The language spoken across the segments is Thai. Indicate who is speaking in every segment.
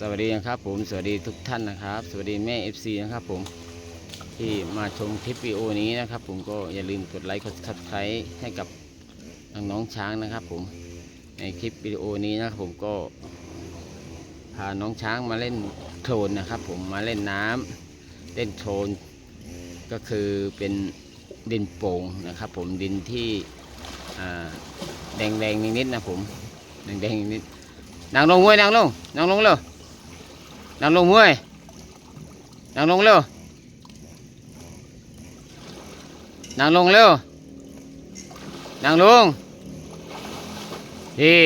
Speaker 1: สวัสดีนะครับผมสวัสดีทุกท่านนะครับ สวัสดีแม่ FC นะครับผมที่มาชมคลิปวิดีโอนี้นะครับ ผมก็อย่าลืมกดไลค์กดซับสไครต์ให้กับน้องช้างนะครับ ผมในคลิปวิดีโอนี้นะครับผมก็พาน้องช้างมาเล่นโคลนนะครับ ผมมาเล่นน้ำเล่นโคลนก็คือเป็นดินโป่งนะครับ ผมดินที่อ่าแดงๆนิดๆนะผมแดงๆนิดๆนั่งลงเว้ยนั่งลงนั่งลงเร็ นั่งลงเว้ยนั่งลงเร็วนั่งลงเร็วนั่งลงดี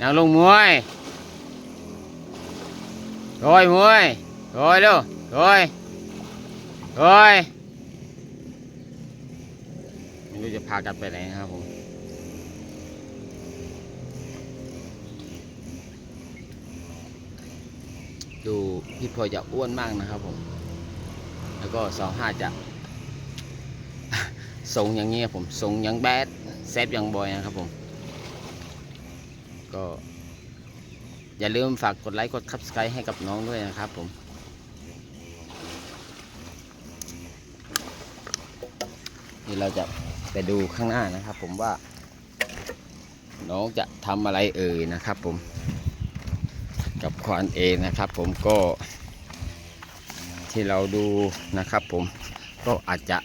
Speaker 1: นั่งลงมวยโอยมวยโอยเร็วโอยโอยไม่รู้จะพากันไปไหนนะครับผม ดูพี่พลอยจะอ้วนมากนะครับผม แล้วก็สองห้าจะทรงอย่างเงี้ยผมทรงอย่างแบดเซฟอย่างบอยนะครับผม ก็อย่าลืมฝากกดไลค์กดคับสไครต์ให้กับน้องด้วยนะครับผม นี่เราจะไปดูข้างหน้านะครับผมว่า น้องจะทำอะไรเอ่ยนะครับผม กับควานเองนะครับ ผมก็ที่เราดูนะครับผมก็อาจจะ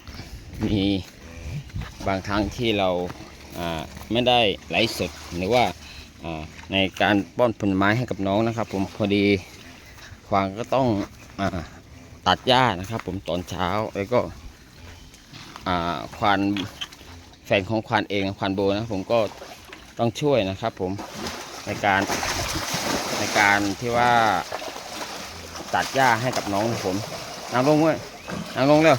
Speaker 1: มีบางครั้งที่เราไม่ได้ไหลสดหรือว่าในการป้อนผลไม้ให้กับน้องนะครับ ผมพอดีควานก็ต้องอตัดหญ้านะครับ ผมตอนเช้าแล้วก็ควานแฟนของควานเองควานโบนะผมก็ต้องช่วยนะครับ ผมในการ การที่ว่า ตัดหญ้าให้กับน้องผมนั่งลงเว้ยนั่งลงเร็ว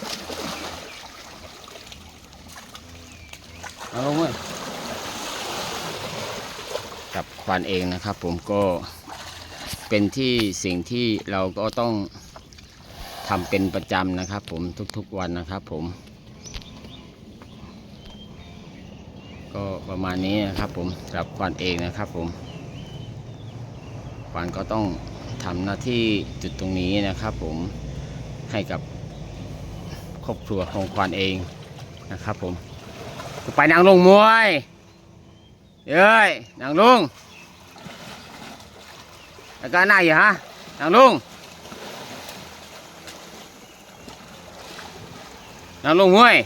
Speaker 1: นั่งลงเว้ยกับควานเองนะครับ ผมก็เป็นที่สิ่งที่เราก็ต้องทำเป็นประจำนะครับ ผมทุกๆวันนะครับ ผม ก็ประมาณนี้นะครับ ผมสำหรับควานเองนะครับ ผม ควานก็ต้องทำหน้าที่จุดตรงนี้นะครับ ผมให้กับครอบครัวของควานเองนะครับ ผมไปนางลงมวยเอ้ยนางลุงอาการหน้าอยู่ฮะนางลุงนางลุงมวย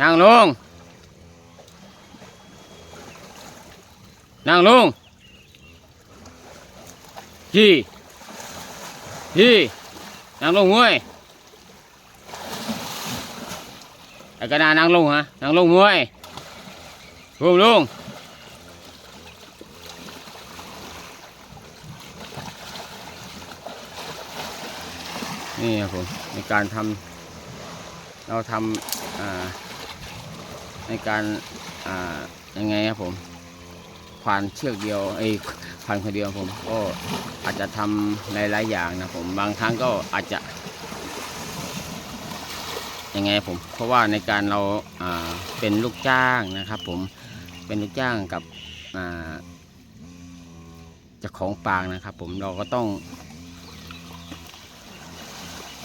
Speaker 1: นางลุง นั่งลงยี่ยี่นั่งลงเว้ยไอ้กระดานั่งลงฮะนั่งลงเว้ยลงลงนี่ครับผมในการทำเราทำในการยังไงครับผม ควานเชือกเดียวไอ้ควานคนเดียวผมก็อาจจะทำหลายๆอย่างนะผมบางครั้งก็อาจจะยังไงผมเพราะว่าในการเราอ่าเป็นลูกจ้างนะครับผมเป็นลูกจ้างกับอ่าเจ้าของปางนะครับ ผมเราก็ต้อง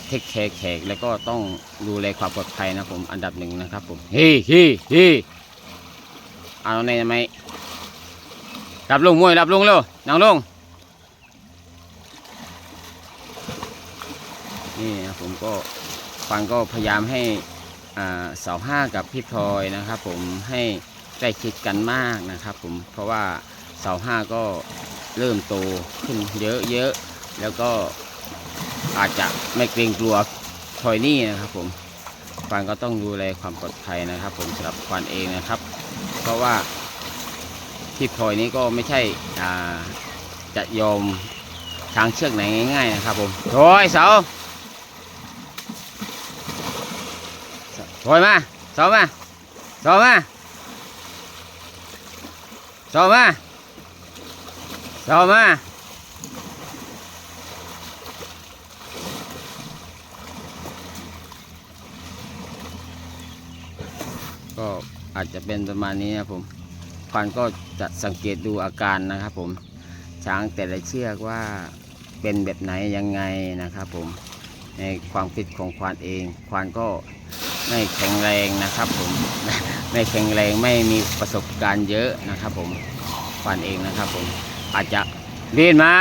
Speaker 1: เทคแคร์แขกแล้วก็ต้องดูแลความปลอดภัยนะผมอันดับหนึ่งนะครับผมเฮ้เฮ้เฮ้เอาในไหม รับลงมวยรับลงเร็วนั่งลง นี่นะผมก็ฟังก็พยายามให้อ่าเสาห้ากับพี่พลอยนะครับ ผมให้ใกล้ชิดกันมากนะครับผมเพราะว่าเสาห้าก็เริ่มโตขึ้นเยอะเยอะแล้วก็อาจจะไม่เกรงกลัวพลอยนี่นะครับผมฟังก็ต้องดูแลความปลอดภัยนะครับ ผมสำหรับควานเองนะครับ เพราะว่า ที่พลอยนี้ก็ไม่ใช่อ่าจะยอมทางเชือกไหนง่ายๆนะครับผมถอยเสาถอยมาเสามาเสามาเสามาเสามาก็อาจจะเป็นประมาณนี้นะผม ควานก็จะสังเกตดูอาการนะครับผมช้างแต่ละเชือกว่าเป็นแบบไหนยังไงนะครับผมในความคิดของควานเองควานก็ไม่แข็งแรงนะครับผมไม่แข็งแรงไม่มีประสบการณ์เยอะนะครับผมควานเองนะครับผมอาจจะเรีนมา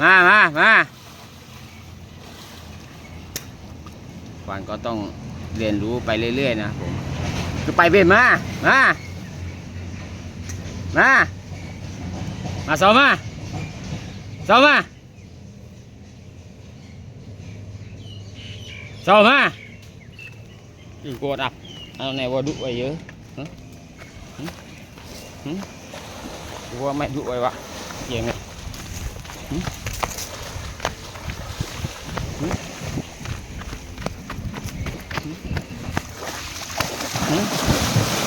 Speaker 1: มามามาควานก็ต้องเรียนรู้ไปเรื่อยๆนะผมคือไปเบียนมามา มา มาสอมาสอมาสอมาอีกกดอับเอาไหนว่าดุไว้เยอะหึหึว่าไม่ดุไว้วะเก่งเลยหึหึหึ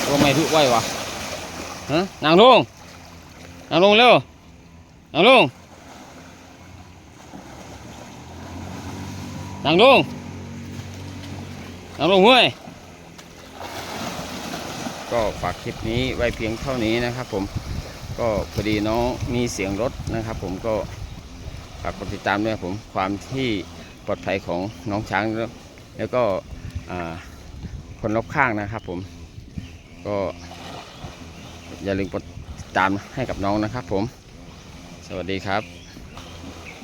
Speaker 1: ว่าไม่ดุไว้วะ ฮะนั่งลงนั่งลงเร็วนั่งลงนั่งลงนั่งลงเว้ยก็ฝากคลิปนี้ไว้เพียงเท่านี้นะครับผมก็พอดีน้องมีเสียงรถนะครับ ผมก็ฝากกดติดตามด้วยผมความที่ปลอดภัยของน้องช้าง แล้วก็คนรอบข้างนะครับผมก็ อย่าลืมกดติดตามให้กับน้องนะครับผม สวัสดีครับ